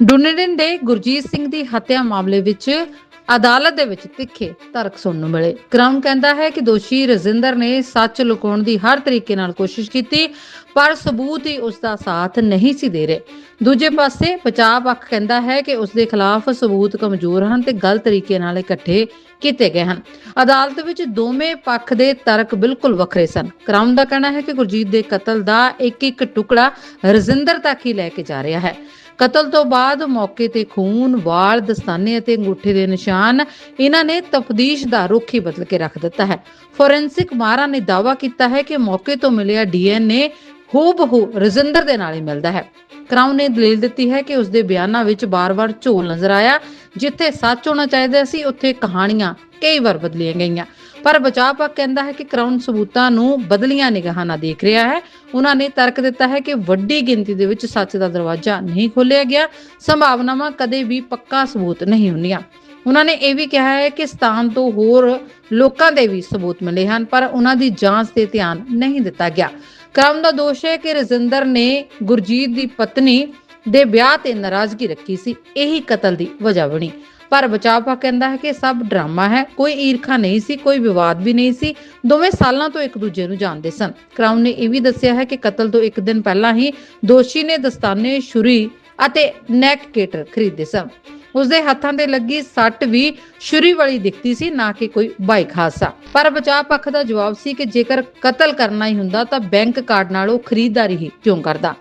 ਡੁਨੇਡਨ ਦੇ ਗੁਰਜੀਤ ਸਿੰਘ ਦੀ ਹੱਤਿਆ ਮਾਮਲੇ ਵਿੱਚ ਅਦਾਲਤ ਦੇ ਵਿੱਚ ਤਿੱਖੇ ਤਰਕ ਸੁਣਨ ਨੂੰ ਮਿਲੇ। ਕ੍ਰਾਊਨ ਕਹਿੰਦਾ ਹੈ ਕਿ ਦੋਸ਼ੀ ਰਜਿੰਦਰ ਨੇ ਸੱਚ ਲੁਕਾਉਣ ਦੀ ਹਰ ਤਰੀਕੇ ਨਾਲ ਕੋਸ਼ਿਸ਼ ਕੀਤੀ, ਪਰ ਸਬੂਤ ਹੀ ਉਸ ਦਾ ਸਾਥ ਨਹੀਂ ਸੀ ਦੇ ਰਹੇ। ਦੂਜੇ ਪਾਸੇ ਬਚਾਅ ਪੱਖ ਕਹਿੰਦਾ ਹੈ ਕਿ ਉਸ ਦੇ ਖਿਲਾਫ ਸਬੂਤ ਕਮਜ਼ੋਰ ਹਨ ਤੇ ਗਲਤ ਤਰੀਕੇ ਨਾਲ ਇਕੱਠੇ ਕੀਤੇ ਗਏ ਹਨ। ਅਦਾਲਤ ਵਿੱਚ ਦੋਵੇਂ ਪੱਖ ਦੇ ਤਰਕ ਬਿਲਕੁਲ ਵੱਖਰੇ ਸਨ। ਕ੍ਰਾਊਨ ਦਾ ਕਹਿਣਾ ਹੈ ਕਿ ਗੁਰਜੀਤ ਦੇ ਕਤਲ ਦਾ ਇੱਕ ਇੱਕ ਟੁਕੜਾ ਰਜਿੰਦਰ ਤੱਕ ਹੀ ਲੈ ਕੇ ਜਾ ਰਿਹਾ ਹੈ। ਕਤਲ ਤੋਂ ਬਾਅਦ ਮੌਕੇ ਤੇ ਖੂਨ, ਵਾਲ, ਦਸਤਾਨੇ ਅਤੇ ਅੰਗੂਠੇ ਦੇ ਨਿਸ਼ਾਨ ਇਹਨਾਂ ਨੇ ਤਫਦੀਸ਼ ਦਾ ਰੁਖ ਹੀ ਬਦਲ ਕੇ ਰੱਖ ਦਿੱਤਾ ਹੈ। ਫੋਰੈਂਸਿਕ ਮਾਹਰਾਂ ਨੇ ਦਾਅਵਾ ਕੀਤਾ ਹੈ ਕਿ ਮੌਕੇ ਤੋਂ ਮਿਲਿਆ ਡੀਐਨਏ ਹੂਬਹੂ ਰਜਿੰਦਰ ਦੇ ਨਾਲ ਹੀ ਮਿਲਦਾ ਹੈ। ਕਰਾਊਨ ਨੇ ਦਲੀਲ ਦਿੱਤੀ ਹੈ ਕਿ ਉਸ ਦੇ ਬਿਆਨਾਂ ਵਿੱਚ ਬਾਰ-ਬਾਰ ਝੋਲ ਨਜ਼ਰ ਆਇਆ ਜਿੱਥੇ ਸੱਚ ਹੋਣਾ ਚਾਹੀਦਾ ਸੀ, ਉੱਥੇ ਕਹਾਣੀਆਂ ਕਈ ਵਾਰ ਬਦਲੀਆਂ ਗਈਆਂ। ਪਰ ਬਚਾਅ ਪੱਖ ਕਹਿੰਦਾ ਹੈ ਕਿ ਕਰਾਊਨ ਸਬੂਤਾਂ ਨੂੰ ਬਦਲੀਆਂ ਨਿਗਾਹਾਂ ਨਾਲ ਦੇਖ ਰਿਹਾ ਹੈ। ਉਹਨਾਂ ਨੇ ਤਰਕ ਦਿੱਤਾ ਹੈ ਕਿ ਵੱਡੀ ਗਿਣਤੀ ਦੇ ਵਿੱਚ ਸੱਚ ਦਾ ਦਰਵਾਜ਼ਾ ਨਹੀਂ ਖੋਲ੍ਹਿਆ ਗਿਆ। ਸੰਭਾਵਨਾਵਾਂ ਕਦੇ ਵੀ ਪੱਕਾ ਸਬੂਤ ਨਹੀਂ ਹੁੰਦੀਆਂ। ਉਹਨਾਂ ਨੇ ਇਹ ਵੀ ਕਿਹਾ ਹੈ ਕਿ ਸਥਾਨ ਤੋਂ ਹੋਰ ਲੋਕਾਂ ਦੇ ਵੀ ਸਬੂਤ ਮਿਲੇ ਹਨ, ਪਰ ਉਹਨਾਂ ਦੀ ਜਾਂਚ ਤੇ ਧਿਆਨ ਨਹੀਂ ਦਿੱਤਾ ਗਿਆ। ਕ੍ਰਾਊਨ ਦਾ ਦੋਸ਼ ਹੈ ਕਿ ਰਜਿੰਦਰ ਨੇ ਗੁਰਜੀਤ ਦੀ ਪਤਨੀ ਦੇ ਵਿਆਹ ਤੇ ਨਾਰਾਜ਼ਗੀ ਰੱਖੀ ਸੀ, ਇਹੀ ਕਤਲ ਦੀ ਵਜ੍ਹਾ ਬਣੀ। ਪਰ ਬਚਾਅ ਪੱਖ ਕਹਿੰਦਾ ਹੈ ਕਿ ਸਭ ਡਰਾਮਾ ਹੈ, ਕੋਈ ਈਰਖਾ ਨਹੀਂ ਸੀ, ਕੋਈ ਵਿਵਾਦ ਵੀ ਨਹੀਂ ਸੀ, ਦੋਵੇਂ ਸਾਲਾਂ ਤੋਂ ਇੱਕ ਦੂਜੇ ਨੂੰ ਜਾਣਦੇ ਸਨ। ਕ੍ਰਾਊਨ ਨੇ ਇਹ ਵੀ ਦੱਸਿਆ ਹੈ ਕਿ ਕਤਲ ਤੋਂ ਇੱਕ ਦਿਨ ਪਹਿਲਾਂ ਹੀ ਦੋਸ਼ੀ ਨੇ ਦਸਤਾਨੇ, ਛੁਰੀ ਅਤੇ ਨੈਕ ਕੇਟਰ ਖਰੀਦੇ ਸਨ। ਉਸਦੇ ਹੱਥਾਂ ਤੇ ਲੱਗੀ ਸੱਟ ਵੀ ਛੁਰੀ ਵਾਲੀ ਦਿਖਦੀ ਸੀ, ਨਾ ਕਿ ਕੋਈ ਬਾਈਕ ਹਾਦਸਾ। ਪਰ ਬਚਾਅ ਪੱਖ ਦਾ ਜਵਾਬ ਸੀ ਕਿ ਜੇਕਰ ਕਤਲ ਕਰਨਾ ਹੀ ਹੁੰਦਾ ਤਾਂ ਬੈਂਕ ਕਾਰਡ ਨਾਲ ਉਹ ਖਰੀਦਦਾਰੀ ਹੀ ਕਿਉਂ ਕਰਦਾ।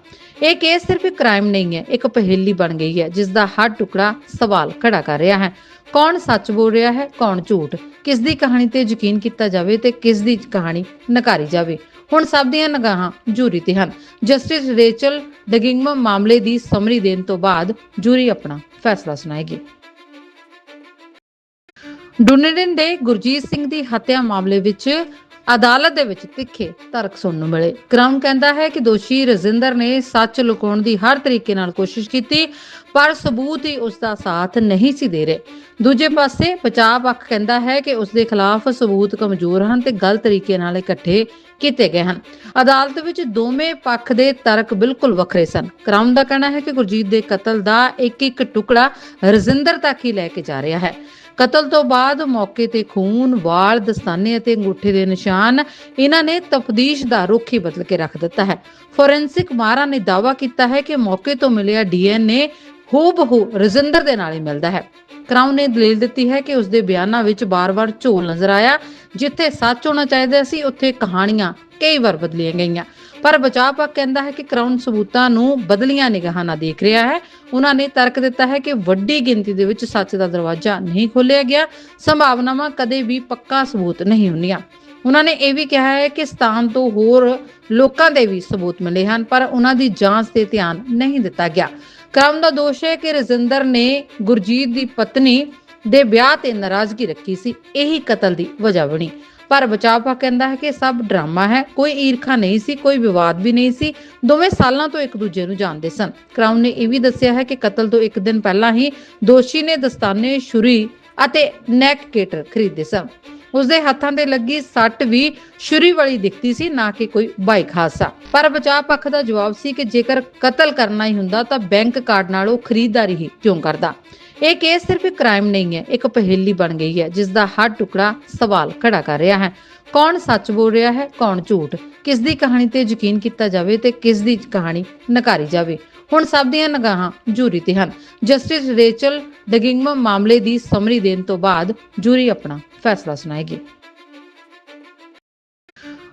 ਇਹ ਕੇਸ ਸਿਰਫ ਇੱਕ ਕ੍ਰਾਈਮ ਨਹੀਂ ਹੈ, ਇੱਕ ਪਹੇਲੀ ਬਣ ਗਈ ਹੈ ਜਿਸ ਦਾ ਹਰ ਟੁਕੜਾ ਸਵਾਲ ਖੜਾ ਕਰ ਰਿਹਾ ਹੈ। ਕੌਣ ਸੱਚ ਬੋਲ ਰਿਹਾ ਹੈ, ਕੌਣ ਝੂਠ? ਕਿਸ ਦੀ ਕਹਾਣੀ ਤੇ ਯਕੀਨ ਕੀਤਾ ਜਾਵੇ ਤੇ ਕਿਸ ਦੀ ਕਹਾਣੀ ਨਕਾਰੀ ਜਾਵੇ? ਹੁਣ ਸਭ ਦੀਆਂ ਨਿਗਾਹਾਂ ਜੂਰੀ ਤੇ ਹਨ। ਜਸਟਿਸ ਰੇਚਲ ਡਗਿੰਗਮ ਮਾਮਲੇ ਦੀ ਸਮਰੀ ਦੇਣ ਤੋਂ ਬਾਅਦ ਜੂਰੀ ਆਪਣਾ ਫੈਸਲਾ ਸੁਣਾਏਗੀ। ਡੁਨੇਡਨ ਦੇ ਗੁਰਜੀਤ ਸਿੰਘ ਦੀ ਹੱਤਿਆ ਮਾਮਲੇ ਵਿੱਚ ਅਦਾਲਤ ਦੇ ਵਿੱਚ ਤਿੱਖੇ ਤਰਕ ਸੁਣਨ ਨੂੰ ਮਿਲੇ। ਕ੍ਰਾਊਨ ਕਹਿੰਦਾ ਹੈ ਕਿ ਦੋਸ਼ੀ ਰਜਿੰਦਰ ਨੇ ਸੱਚ ਲੁਕਾਉਣ ਦੀ ਹਰ ਤਰੀਕੇ ਨਾਲ ਕੋਸ਼ਿਸ਼ ਕੀਤੀ, ਪਰ ਸਬੂਤ ਹੀ ਉਸ ਦਾ ਸਾਥ ਨਹੀਂ ਸੀ ਦੇ ਰਹੇ। ਦੂਜੇ ਪਾਸੇ ਬਚਾਅ ਪੱਖ ਕਹਿੰਦਾ ਹੈ ਕਿ ਉਸ ਦੇ ਖਿਲਾਫ ਸਬੂਤ ਕਮਜ਼ੋਰ ਹਨ ਤੇ ਗਲਤ ਤਰੀਕੇ ਨਾਲ ਇਕੱਠੇ ਕੀਤੇ ਗਏ ਹਨ। ਅਦਾਲਤ ਵਿੱਚ ਦੋਵੇਂ ਪੱਖ ਦੇ ਤਰਕ ਬਿਲਕੁਲ ਵੱਖਰੇ ਸਨ। ਕਰਾਊਨ ਦਾ ਕਹਿਣਾ ਹੈ ਕਿ ਗੁਰਜੀਤ ਦੇ ਕਤਲ ਦਾ ਇੱਕ ਇੱਕ ਟੁਕੜਾ ਰਜਿੰਦਰ ਤੱਕ ਹੀ ਲੈ ਕੇ ਜਾ ਰਿਹਾ ਹੈ। ਕਤਲ ਤੋਂ ਬਾਅਦ ਮੌਕੇ ਤੇ ਖੂਨ, ਵਾਲ, ਦਸਤਾਨੇ ਅਤੇ ਅੰਗੂਠੇ ਦੇ ਨਿਸ਼ਾਨ ਇਹਨਾਂ ਨੇ ਤਫਦੀਸ਼ ਦਾ ਰੁਖ ਹੀ ਬਦਲ ਕੇ ਰੱਖ ਦਿੱਤਾ ਹੈ। ਫੋਰੈਂਸਿਕ ਮਾਹਰਾਂ ਨੇ ਦਾਅਵਾ ਕੀਤਾ ਹੈ ਕਿ ਮੌਕੇ ਤੋਂ ਮਿਲਿਆ ਡੀਐਨਏ ਹੂਬਹੂ ਰਜਿੰਦਰ ਦੇ ਨਾਲ ਹੀ ਮਿਲਦਾ ਹੈ। ਕਰਾਊਨ ਨੇ ਦਲੀਲ ਦਿੱਤੀ ਹੈ ਕਿ ਉਸ ਦੇ ਬਿਆਨਾਂ ਵਿੱਚ ਬਾਰ-ਬਾਰ ਝੋਲ ਨਜ਼ਰ ਆਇਆ, ਜਿੱਥੇ ਸੱਚ ਹੋਣਾ ਚਾਹੀਦਾ ਸੀ, ਉੱਥੇ ਕਹਾਣੀਆਂ ਕਈ ਵਾਰ ਬਦਲੀਆਂ ਗਈਆਂ। ਪਰ ਬਚਾਅ ਪੱਖ ਕਹਿੰਦਾ ਹੈ ਕਿ ਕਰਾਊਨ ਸਬੂਤਾਂ ਨੂੰ ਬਦਲੀਆਂ ਨਿਗਾਹਾਂ ਨਾਲ ਦੇਖ ਰਿਹਾ ਹੈ। ਉਹਨਾਂ ਨੇ ਤਰਕ ਦਿੱਤਾ ਹੈ ਕਿ ਵੱਡੀ ਗਿਣਤੀ ਦੇ ਵਿੱਚ ਸੱਚ ਦਾ ਦਰਵਾਜ਼ਾ ਨਹੀਂ ਖੋਲ੍ਹਿਆ ਗਿਆ। ਸੰਭਾਵਨਾਵਾਂ ਕਦੇ ਵੀ ਪੱਕਾ ਸਬੂਤ ਨਹੀਂ ਹੁੰਦੀਆਂ। ਉਹਨਾਂ ਨੇ ਇਹ ਵੀ ਕਿਹਾ ਹੈ ਕਿ ਸਥਾਨ ਤੋਂ ਹੋਰ ਲੋਕਾਂ ਦੇ ਵੀ ਸਬੂਤ ਮਿਲੇ ਹਨ, ਪਰ ਉਹਨਾਂ ਦੀ ਜਾਂਚ ਤੇ ਧਿਆਨ ਨਹੀਂ ਦਿੱਤਾ ਗਿਆ। ਕ੍ਰਾਊਨ ਦਾ ਦੋਸ਼ ਹੈ ਕਿ ਰਜਿੰਦਰ ਨੇ ਗੁਰਜੀਤ ਦੀ ਪਤਨੀ ਦੇ ਵਿਆਹ ਤੇ ਨਾਰਾਜ਼ਗੀ ਰੱਖੀ ਸੀ। ਇਹੀ ਕਤਲ ਦੀ ਵਜ੍ਹਾ ਬਣੀ। ਪਰ ਬਚਾਅ ਪਾ ਕਹਿੰਦਾ ਹੈ ਕਿ ਸਭ ਡਰਾਮਾ ਹੈ। ਕੋਈ ਈਰਖਾ ਨਹੀਂ ਸੀ, ਕੋਈ ਵਿਵਾਦ ਵੀ ਨਹੀਂ ਸੀ। ਦੋਵੇਂ ਸਾਲਾਂ ਤੋਂ ਇੱਕ ਦੂਜੇ ਨੂੰ ਜਾਣਦੇ ਸਨ। ਕ੍ਰਾਊਨ ਨੇ ਇਹ ਵੀ ਦੱਸਿਆ ਹੈ ਕਿ ਕਤਲ ਤੋਂ ਇੱਕ ਦਿਨ ਪਹਿਲਾਂ ਹੀ ਦੋਸ਼ੀ ਨੇ ਦਸਤਾਨੇ, ਛੁਰੀ ਅਤੇ ਨੈਕ ਕੇਟਰ ਖਰੀਦੇ ਸਨ। ਉਸ ਦੇ ਹੱਥਾਂ ਤੇ ਲੱਗੀ ਸੱਟ ਵੀ ਛੁਰੀ ਵਾਲੀ ਦਿਖਦੀ ਸੀ, ਨਾ ਕਿ ਕੋਈ ਬਾਈਕ ਹਾਦਸਾ। ਪਰ ਬਚਾਅ ਪੱਖ ਦਾ ਜਵਾਬ ਸੀ ਕਿ ਜੇਕਰ ਕਤਲ ਕਰਨਾ ਹੀ ਹੁੰਦਾ ਤਾਂ ਬੈਂਕ ਕਾਰਡ ਨਾਲ ਉਹ ਖਰੀਦਦਾਰੀ ਹੀ ਕਿਉਂ ਕਰਦਾ। ਇਹ ਕੇਸ ਸਿਰਫ ਇੱਕ ਕ੍ਰਾਈਮ ਨਹੀਂ ਹੈ, ਇੱਕ ਪਹੇਲੀ ਬਣ ਗਈ ਹੈ ਜਿਸ ਦਾ ਹਰ ਟੁਕੜਾ ਸਵਾਲ ਖੜਾ ਕਰ ਰਿਹਾ ਹੈ। ਕੌਣ ਸੱਚ ਬੋਲ ਰਿਹਾ ਹੈ, ਕੌਣ ਝੂਠ? ਕਿਸ ਦੀ ਕਹਾਣੀ ਤੇ ਯਕੀਨ ਕੀਤਾ ਜਾਵੇ ਤੇ ਕਿਸ ਦੀ ਕਹਾਣੀ ਨਕਾਰੀ ਜਾਵੇ? ਹੁਣ ਸਭ ਦੀਆਂ ਨਿਗਾਹਾਂ ਜੂਰੀ ਤੇ ਹਨ। ਜਸਟਿਸ ਰੇਚਲ ਡਗਿੰਗਮ ਮਾਮਲੇ ਦੀ ਸਮਰੀ ਦੇਣ ਤੋਂ ਬਾਅਦ ਜੂਰੀ ਆਪਣਾ ਫੈਸਲਾ ਸੁਣਾਏਗੀ।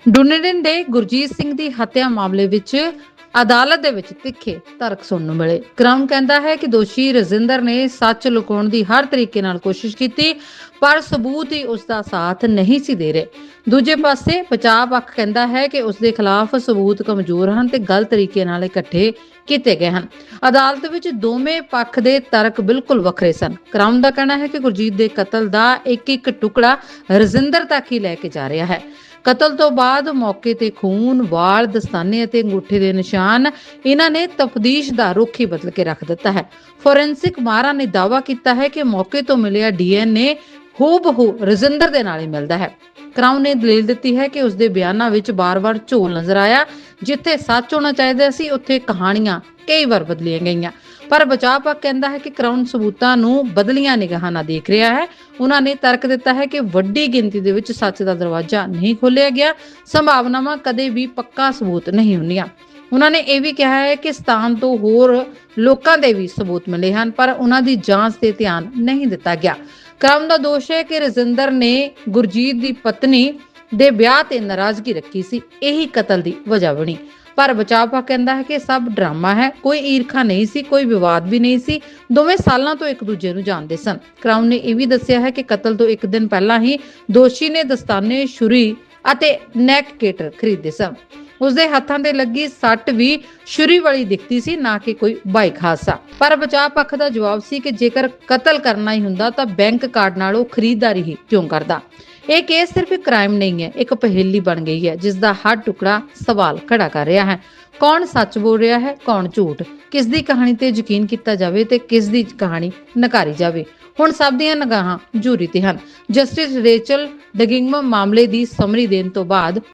ਡੁਨੇਡਨ ਦੇ ਗੁਰਜੀਤ ਸਿੰਘ ਦੀ ਹੱਤਿਆ ਮਾਮਲੇ ਵਿੱਚ ਅਦਾਲਤ ਦੇ ਵਿੱਚ ਤਿੱਖੇ ਤਰਕ ਸੁਣਨ ਨੂੰ ਮਿਲੇ। ਕ੍ਰਾਊਨ ਕਹਿੰਦਾ ਹੈ ਕਿ ਦੋਸ਼ੀ ਰਜਿੰਦਰ ਨੇ ਸੱਚ ਲੁਕਾਉਣ ਦੀ ਹਰ ਤਰੀਕੇ ਨਾਲ ਕੋਸ਼ਿਸ਼ ਕੀਤੀ, ਪਰ ਸਬੂਤ ਹੀ ਉਸ ਦਾ ਸਾਥ ਨਹੀਂ ਸੀ ਦੇ ਰਹੇ। ਦੂਜੇ ਪਾਸੇ ਬਚਾਅ ਪੱਖ ਕਹਿੰਦਾ ਹੈ ਕਿ ਉਸ ਦੇ ਖਿਲਾਫ ਸਬੂਤ ਕਮਜ਼ੋਰ ਹਨ ਤੇ ਗਲਤ ਤਰੀਕੇ ਨਾਲ ਇਕੱਠੇ ਕੀਤੇ ਗਏ ਹਨ। ਅਦਾਲਤ ਵਿੱਚ ਦੋਵੇਂ ਪੱਖ ਦੇ ਤਰਕ ਬਿਲਕੁਲ ਵੱਖਰੇ ਸਨ। ਕਰਾਊਨ ਦਾ ਕਹਿਣਾ ਹੈ ਕਿ ਗੁਰਜੀਤ ਦੇ ਕਤਲ ਦਾ ਇੱਕ ਇੱਕ ਟੁਕੜਾ ਰਜਿੰਦਰ ਤੱਕ ਹੀ ਲੈ ਕੇ ਜਾ ਰਿਹਾ ਹੈ। ਕਤਲ ਤੋਂ ਬਾਅਦ ਮੌਕੇ ਤੇ ਖੂਨ, ਵਾਲ, ਦਸਤਾਨੇ ਅਤੇ ਅੰਗੂਠੇ ਦੇ ਨਿਸ਼ਾਨ ਇਹਨਾਂ ਨੇ ਤਫਦੀਸ਼ ਦਾ ਰੁਖ ਹੀ ਬਦਲ ਕੇ ਰੱਖ ਦਿੱਤਾ ਹੈ। ਫੋਰੈਂਸਿਕ ਮਾਹਰਾਂ ਨੇ ਦਾਅਵਾ ਕੀਤਾ ਹੈ ਕਿ ਮੌਕੇ ਤੋਂ ਮਿਲਿਆ ਡੀਐਨਏ ਹੂਬਹੂ ਰਜਿੰਦਰ ਦੇ ਨਾਲ ਹੀ ਮਿਲਦਾ ਹੈ। ਕਰਾਊਨ ਨੇ ਦਲੀਲ ਦਿੱਤੀ ਹੈ ਕਿ ਉਸ ਦੇ ਬਿਆਨਾਂ ਵਿੱਚ ਬਾਰ-ਬਾਰ ਝੋਲ ਨਜ਼ਰ ਆਇਆ, ਜਿੱਥੇ ਸੱਚ ਹੋਣਾ ਚਾਹੀਦਾ ਸੀ, ਉੱਥੇ ਕਹਾਣੀਆਂ ਕਈ ਵਾਰ ਬਦਲੀਆਂ ਗਈਆਂ। ਪਰ ਬਚਾਅ ਪੱਖ ਕਹਿੰਦਾ ਹੈ ਕਿ ਕਰਾਊਨ ਸਬੂਤਾਂ ਨੂੰ ਬਦਲੀਆਂ ਨਿਗਾਹਾਂ ਨਾਲ ਦੇਖ ਰਿਹਾ ਹੈ। ਉਹਨਾਂ ਨੇ ਤਰਕ ਦਿੱਤਾ ਹੈ ਕਿ ਵੱਡੀ ਗਿਣਤੀ ਦੇ ਵਿੱਚ ਸੱਚ ਦਾ ਦਰਵਾਜ਼ਾ ਨਹੀਂ ਖੋਲ੍ਹਿਆ ਗਿਆ। ਸੰਭਾਵਨਾਵਾਂ ਕਦੇ ਵੀ ਪੱਕਾ ਸਬੂਤ ਨਹੀਂ ਹੁੰਦੀਆਂ। ਉਹਨਾਂ ਨੇ ਇਹ ਵੀ ਕਿਹਾ ਹੈ ਕਿ ਸਥਾਨ ਤੋਂ ਹੋਰ ਲੋਕਾਂ ਦੇ ਵੀ ਸਬੂਤ ਮਿਲੇ ਹਨ, ਪਰ ਉਹਨਾਂ ਦੀ ਜਾਂਚ ਤੇ ਧਿਆਨ ਨਹੀਂ ਦਿੱਤਾ ਗਿਆ। ਕ੍ਰਾਊਨ ਦਾ ਦੋਸ਼ ਹੈ ਕਿ ਰਜਿੰਦਰ ਨੇ ਗੁਰਜੀਤ ਦੀ ਪਤਨੀ ਦੇ ਵਿਆਹ ਤੇ ਨਾਰਾਜ਼ਗੀ ਰੱਖੀ ਸੀ। ਇਹੀ ਕਤਲ ਦੀ ਵਜ੍ਹਾ ਬਣੀ। ਪਰ ਬਚਾਅ ਪਾ ਕਹਿੰਦਾ ਹੈ ਕਿ ਸਭ ਡਰਾਮਾ ਹੈ। ਕੋਈ ਈਰਖਾ ਨਹੀਂ ਸੀ, ਕੋਈ ਵਿਵਾਦ ਵੀ ਨਹੀਂ ਸੀ। ਦੋਵੇਂ ਸਾਲਾਂ ਤੋਂ ਇੱਕ ਦੂਜੇ ਨੂੰ ਜਾਣਦੇ ਸਨ। ਕ੍ਰਾਊਨ ਨੇ ਇਹ ਵੀ ਦੱਸਿਆ ਹੈ ਕਿ ਕਤਲ ਤੋਂ ਇੱਕ ਦਿਨ ਪਹਿਲਾਂ ਹੀ ਦੋਸ਼ੀ ਨੇ ਦਸਤਾਨੇ, ਛੁਰੀ ਅਤੇ ਨੈਕ ਕੇਟਰ ਖਰੀਦੇ ਸਨ। ਉਸਦੇ ਹੱਥਾਂ ਤੇ ਲੱਗੀ ਸੱਟ ਵੀ ਛੁਰੀ ਵਾਲੀ ਦਿਖਦੀ ਸੀ, ਨਾ ਕਿ ਕੋਈ ਬਾਈਕ ਹਾਦਸਾ। ਪਰ ਬਚਾਅ ਪੱਖ ਦਾ ਜਵਾਬ ਸੀ ਕਿ ਜੇਕਰ ਕਤਲ ਕਰਨਾ ਹੀ ਹੁੰਦਾ ਤਾਂ ਬੈਂਕ ਕਾਰਡ ਨਾਲ ਖਰੀਦਦਾਰੀ ਹੀ ਕਿਉਂ ਕਰਦਾ? ਇਹ ਕੇਸ ਸਿਰਫ ਇੱਕ ਕ੍ਰਾਈਮ ਨਹੀਂ ਹੈ, ਇੱਕ ਪਹੇਲੀ ਬਣ ਗਈ ਹੈ ਜਿਸ ਦਾ ਹਰ ਟੁਕੜਾ ਸਵਾਲ ਖੜਾ ਕਰ ਰਿਹਾ ਹੈ। ਕੌਣ ਸੱਚ ਬੋਲ ਰਿਹਾ ਹੈ, ਕੌਣ ਝੂਠ? ਕਿਸ ਦੀ ਕਹਾਣੀ ਤੇ ਯਕੀਨ ਕੀਤਾ ਜਾਵੇ ਤੇ ਕਿਸ ਦੀ ਕਹਾਣੀ ਨਕਾਰੀ ਜਾਵੇ? ਹੁਣ ਸਭ ਦੀਆਂ ਨਿਗਾਹਾਂ ਜੂਰੀ ਤੇ ਹਨ। ਜਸਟਿਸ ਰੇਚਲ ਡਗਿੰਗਮ ਮਾਮਲੇ ਦੀ ਸਮਰੀ ਦੇਣ ਤੋਂ ਬਾਅਦ